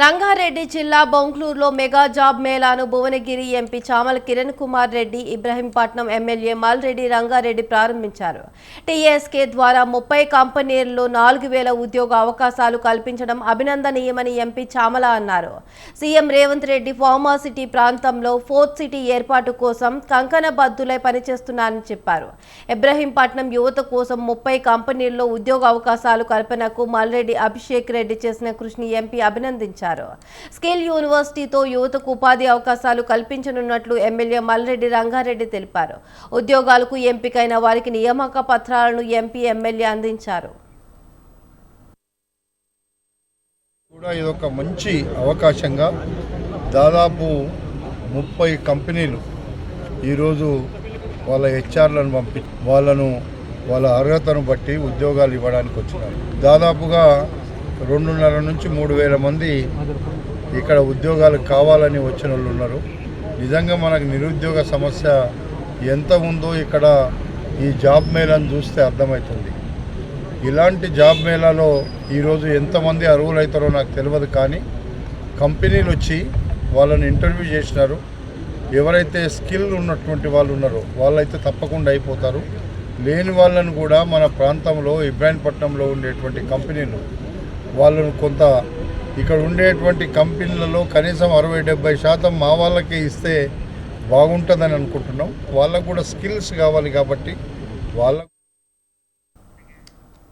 రంగారెడ్డి జిల్లా బొంక్లూరులో mega job మేళాను Bhuvanagiri MP Chamala Kiran Kumar Reddy Ibrahimpatnam MLA Malreddy Rangareddy ప్రారంభించారు. టీఎస్కే ద్వారా ముప్పై కంపెనీల్లో నాలుగు వేల ఉద్యోగ అవకాశాలు కల్పించడం అభినందనీయమని ఎంపీ చామల అన్నారు. CM Revanth Reddy pharma city ప్రాంతంలో ఫోర్త్ సిటీ ఏర్పాటు కోసం కంకణబద్దులై పనిచేస్తున్నారని చెప్పారు. ఇబ్రహీంపట్నం యువత కోసం ముప్పై కంపెనీల్లో ఉద్యోగ అవకాశాలు కల్పనకు మల్రెడ్డి అభిషేక్ రెడ్డి చేసిన కృషిని ఎంపీ అభినందించారు. స్కిల్ యూనివర్సిటీతో యువతకు ఉపాధి అవకాశాలు కల్పించనున్నట్లు ఎమ్మెల్యే మల్రెడ్డి రంగారెడ్డి తెలిపారు. ఉద్యోగాలకు ఎంపికైన వారికి నియామక పత్రాలను ఎంపీ ఎమ్మెల్యే అందించారు. కూడా ఇదొక మంచి అవకాశంగా దాదాపు ముప్పై కంపెనీలు ఈరోజు వాళ్ళ హెచ్ఆర్లను పంపి వాళ్ళను వాళ్ళ అర్హతను బట్టి ఉద్యోగాలు ఇవ్వడానికి వచ్చినారు. దాదాపుగా రెండున్నర నుంచి మూడు వేల మంది ఇక్కడ ఉద్యోగాలు కావాలని వచ్చిన వాళ్ళు ఉన్నారు. నిజంగా మనకు నిరుద్యోగ సమస్య ఎంత ఉందో ఇక్కడ ఈ జాబ్ మేళాను చూస్తే అర్థమవుతుంది. ఇలాంటి జాబ్ మేళాలో ఈరోజు ఎంతమంది అర్హులు అవుతారో నాకు తెలియదు కానీ కంపెనీలు వచ్చి వాళ్ళని ఇంటర్వ్యూ చేసినారు. ఎవరైతే స్కిల్ ఉన్నటువంటి వాళ్ళు ఉన్నారో వాళ్ళైతే తప్పకుండా అయిపోతారు. లేని వాళ్ళను కూడా మన ప్రాంతంలో ఇబ్రాహీంపట్నంలో ఉండేటువంటి కంపెనీలు వాళ్ళను కొంత ఇక్కడ ఉండేటువంటి కంపెనీలలో కనీసం అరవై డెబ్బై శాతం మా వాళ్ళకే ఇస్తే బాగుంటుందని అనుకుంటున్నాం. వాళ్ళకు కూడా స్కిల్స్ కావాలి కాబట్టి వాళ్ళకు